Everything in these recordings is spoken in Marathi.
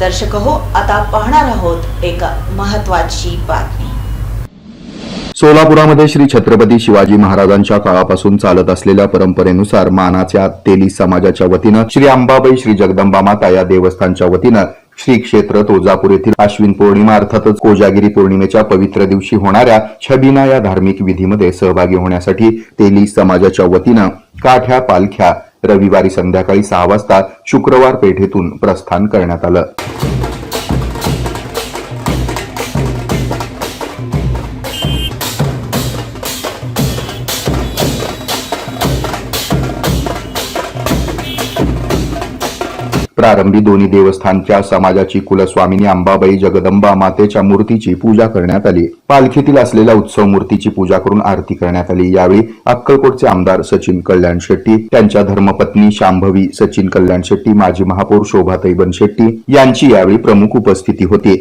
दर्शक हो आता पाहणार आहोत एक महत्वाची बातमी. सोलापुरामध्ये श्री छत्रपती शिवाजी महाराजांच्या काळापासून चालत असलेल्या परंपरेनुसार मानाच्या तेली समाजाच्या वतीनं श्री अंबाबाई श्री जगदंबा माता या देवस्थानच्या वतीनं श्री क्षेत्र तुळजापूर येथील अश्विन पौर्णिमा अर्थातच कोजागिरी पौर्णिमेच्या पवित्र दिवशी होणाऱ्या छबिना या धार्मिक विधीमध्ये सहभागी होण्यासाठी तेली समाजाच्या वतीनं काठ्या पालख्या रविवारी संध्याकाळी सहा वाजता शुक्रवार पेठेतून प्रस्थान करण्यात आलं. प्रारंभी दोन्ही देवस्थानच्या समाजाची कुलस्वामिनी अंबाबाई जगदंबा मातेच्या मूर्तीची पूजा करण्यात आली. पालखीतील असलेल्या उत्सव मूर्तीची पूजा करून आरती करण्यात आली. यावेळी अक्कलकोटचे आमदार सचिन कल्याण शेट्टी त्यांच्या धर्मपत्नी शांभवी सचिन कल्याण शेट्टी माजी महापौर शोभाताई बनशेट्टी यांची यावेळी प्रमुख उपस्थिती होती.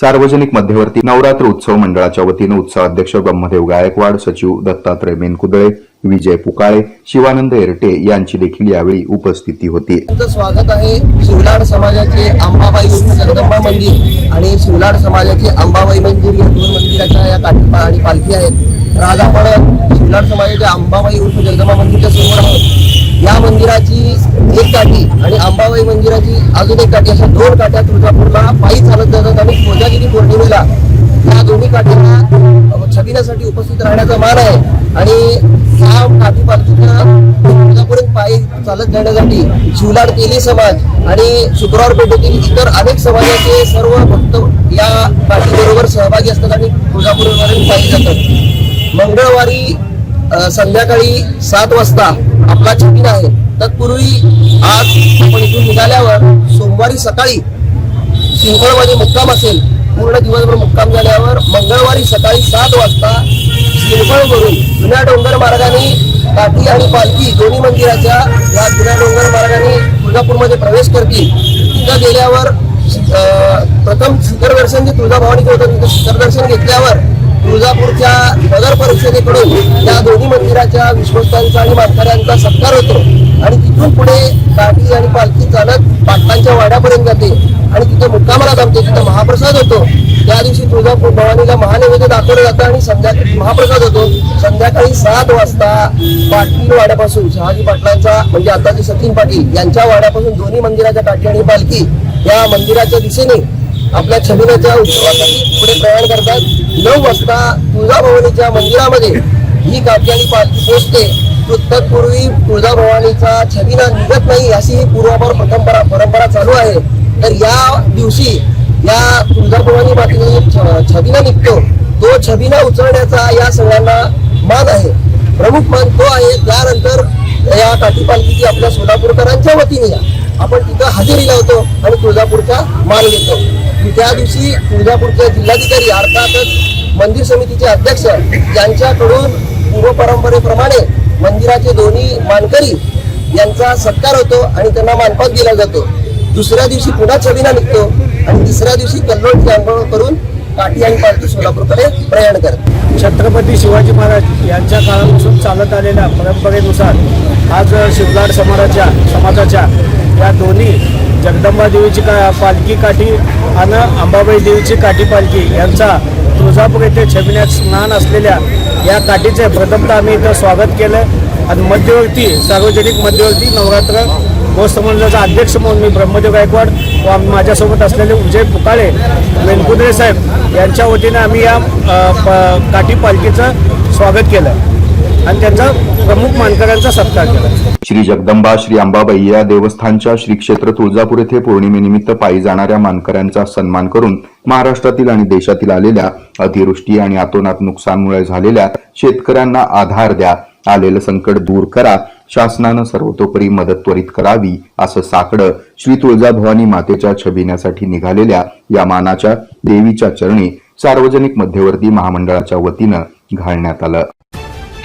सार्वजनिक मध्यवर्ती नवरात्र उत्सव मंडळाच्या वतीनं उत्सवाध्यक्ष ब्रह्मदेव गायकवाड सचिव दत्तात्रय मेनकुदळे विजय पुकाळे शिवानंद एरटे यांची देखील यावेळी उपस्थिती होती. स्वागत आहे शिवलाड समाजाचे अंबाबाई जगदंबा मंदिर आणि शिवलाड समाजाचे अंबाबाई मंदिर या दोन मंदिराच्या या आणि पालखी आहेत. राधा पडत आपण शिवलाड समाजाच्या अंबाबाई उर्फ जगदंबा मंदिरच्या समोर आहोत. या मंदिराची एक काठी आणि अंबाबाई मंदिराची अजून एक काठी अशा दोन काठ्या तुळजापूरला पायी चालत जातात आणि कोजागिरी पौर्णिमेला या दोन्ही काठींना छबिनासाठी उपस्थित राहण्याचा मान आहे. आणि या काठी पालखीच्या तुळजापूरहून पायी चालत जाण्यासाठी शिवलाड तेली समाज आणि शुक्रवार पेठेतील इतर अनेक समाजाचे सर्व भक्त या काठीबरोबर सहभागी असतात आणि तुळजापूरवरून पायी जातात. मंगळवारी संध्याकाळी सात वाजता आपला छबिना आहे. तत्पूर्वी आज आपण इथून निघाल्यावर सोमवारी सकाळी शिंपळमध्ये मुक्काम असेल पूर्ण दिवसभर मुक्काम झाल्यावर मंगळवारी सकाळी सात वाजता शिंपळवरून जुन्या डोंगर मार्गाने काठी आणि पालखी दोन्ही मंदिराच्या या जुन्या डोंगर मार्गाने तुळजापूरमध्ये प्रवेश करतील. तिथं गेल्यावर अं, प्रथम शिखर दर्शन जे तुळजाभवानीचं होतं तिथं शिखर दर्शन घेतल्यावर तुळजापूरच्या नगर परिषदेकडून या दोन्ही मंदिराच्या विश्वस्तांचा आणि मानकऱ्यांचा सत्कार होतो. आणि तिथून पुढे काठी आणि पालखी चालत पाटलांच्या वाड्यापर्यंत जाते. आणि तिथे मुक्कामाला थांबते. तिथं महाप्रसाद होतो. त्या दिवशी तुळजापूर भवानीला महानैवेद्य दाखवलं जातं आणि संध्याकाळी महाप्रसाद होतो. संध्याकाळी सात वाजता पाटील वाड्यापासून शहाजी पाटलांचा म्हणजे आता जे सचिन पाटील यांच्या वाड्यापासून दोन्ही मंदिराच्या काठी आणि पालखी या मंदिराच्या दिशेने आपल्या छबिनाच्या उत्सवासाठी पुढे प्रयाण करतात. नऊ वाजता तुळजाभवानीच्या मंदिरामध्ये ही काठी आणि पालखी पोचते तत्पूर्वी तुळजाभवानीचा छबिना निघत नाही अशी ही पूर्वापर परंपरा परंपरा चालू आहे. तर या दिवशी या तुळजाभवानी मातेने छबिना निघतो. तो छबिना उचलण्याचा या सगळ्यांना मान आहे. प्रमुख मान तो आहे. त्यानंतर या काठी पालखीची आपल्या सोलापूरकरांच्या वतीने आपण तिथं हजेरी लावतो आणि तुळजापूरचा मान घेतो. त्या दिवशी तुळजापूरचे जिल्हाधिकारी अर्थातच मंदिर समितीचे अध्यक्ष यांच्याकडून पूर्व परंपरेप्रमाणे मंदिराचे दोन्ही मानकरी यांचा सत्कार होतो आणि त्यांना मानपात दिला जातो. दुसऱ्या दिवशी पुन्हा छबिना निघतो आणि तिसऱ्या दिवशी कल्लोळची आंघोळ करून काठी आणि पालखी सोलापूरकडे प्रयाण करत. छत्रपती शिवाजी महाराज यांच्या काळापासून चालत आलेल्या परंपरेनुसार आज शिवलाड समाजाच्या समाजाच्या या दोन्ही जगदंबा देवीची का पालखी काठी आणि अंबाबाई देवीची काठी पालखी यांचा तुळजापूर येथे छबिण्यात स्नान असलेल्या या काठीचे प्रथमतः आम्ही इथं स्वागत केलं. आणि मध्यवर्ती सार्वजनिक मध्यवर्ती नवरात्र गोसमंडळाचा अध्यक्ष म्हणून मी ब्रह्मदेव गायकवाड व माझ्यासोबत असलेले विजय पुकाळे वेणकुद्रे साहेब यांच्या वतीने आम्ही या प- काठी पालखीचं स्वागत केलं. आणि त्यांचा प्रमुख मानकऱ्यांचा सत्कार केला. श्री जगदंबा श्री अंबाबाई या देवस्थानच्या श्री क्षेत्र तुळजापूर येथे पौर्णिमेनिमित्त पायी जाणाऱ्या मानकऱ्यांचा सन्मान करून महाराष्ट्रातील आणि देशातील आलेल्या अतिवृष्टी आणि आतोनात नुकसानमुळे झालेल्या शेतकऱ्यांना आधार द्या. आलेलं संकट दूर करा. शासनानं सर्वतोपरी मदत त्वरित करावी असं साकडं श्री तुळजाभवानी मातेच्या छबिण्यासाठी निघालेल्या या मानाच्या देवीच्या चरणी सार्वजनिक मध्यवर्ती महामंडळाच्या वतीनं घालण्यात आलं.